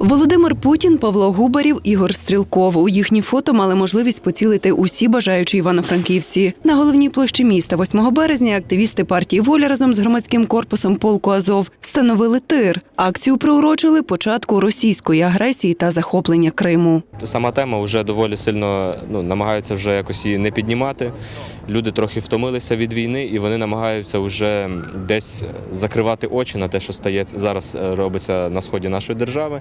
Володимир Путін, Павло Губарів, Ігор Стрілков. У їхні фото мали можливість поцілити усі бажаючі івано-франківці. На головній площі міста 8 березня активісти партії Воля разом з громадським корпусом полку Азов встановили тир. Акцію приурочили початку російської агресії та захоплення Криму. Сама тема вже доволі сильно ну, намагаються вже якось її не піднімати. Люди трохи втомилися від війни, і вони намагаються вже десь закривати очі на те, що стається зараз е, робиться на сході нашої держави.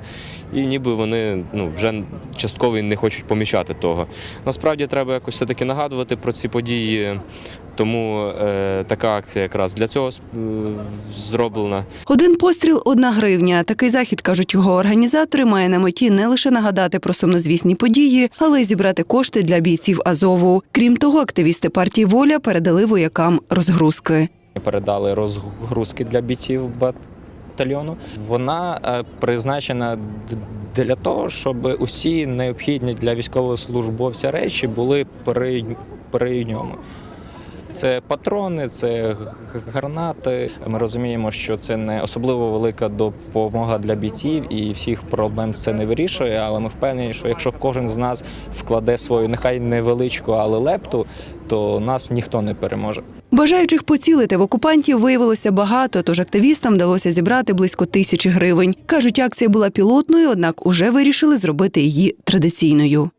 І ніби вони ну, вже частково не хочуть помічати того. Насправді треба якось все-таки нагадувати про ці події. Тому е, така акція якраз для цього е, зроблена. Один постріл одна гривня. Такий захід кажуть його організатори. Має на меті не лише нагадати про сумнозвісні події, але й зібрати кошти для бійців Азову. Крім того, активісти партії Воля передали воякам розгрузки. передали розгрузки для бійців батальйону. Вона е, призначена для того, щоб усі необхідні для військовослужбовця речі були при, при ньому. Це патрони, це гранати. Ми розуміємо, що це не особливо велика допомога для бійців, і всіх проблем це не вирішує. Але ми впевнені, що якщо кожен з нас вкладе свою, нехай невеличку, але лепту, то нас ніхто не переможе. Бажаючих поцілити в окупантів виявилося багато, тож активістам вдалося зібрати близько тисячі гривень. кажуть, акція була пілотною, однак уже вирішили зробити її традиційною.